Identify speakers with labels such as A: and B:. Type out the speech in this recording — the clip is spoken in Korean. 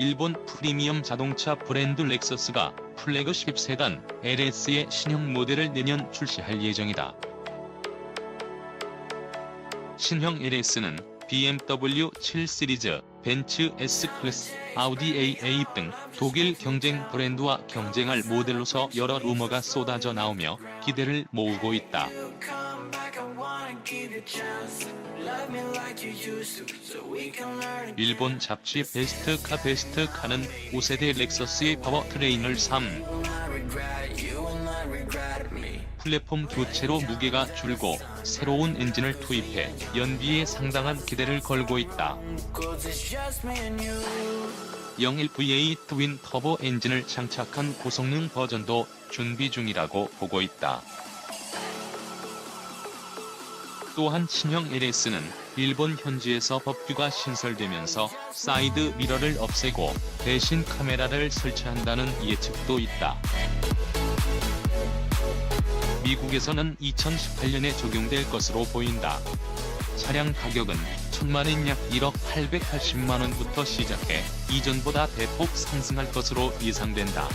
A: 일본 프리미엄 자동차 브랜드 렉서스가 플래그십 세단 LS의 신형 모델을 내년 출시할 예정이다. 신형 LS는 BMW 7 시리즈, 벤츠 S클래스, 아우디 AA 등 독일 경쟁 브랜드와 경쟁할 모델로서 여러 루머가 쏟아져 나오며 기대를 모으고 있다. 일본 잡지 베스트카 베스트카는 5세대 렉서스의 3
B: not regret me.
A: 플랫폼 교체로 무게가 줄고 새로운 엔진을 투입해 연비에 상당한 기대를 걸고 있다.
B: Cause it's just me and you.
A: 01VA 트윈 터보 엔진을 장착한 고성능 버전도 준비 중이라고 보고 있다. 또한 신형 LS는 일본 현지에서 법규가 신설되면서 사이드 미러를 없애고 대신 카메라를 설치한다는 예측도 있다. 미국에서는 2018년에 적용될 것으로 보인다. 차량 가격은 천만엔 약 1억 880만원부터 시작해 이전보다 대폭 상승할 것으로 예상된다.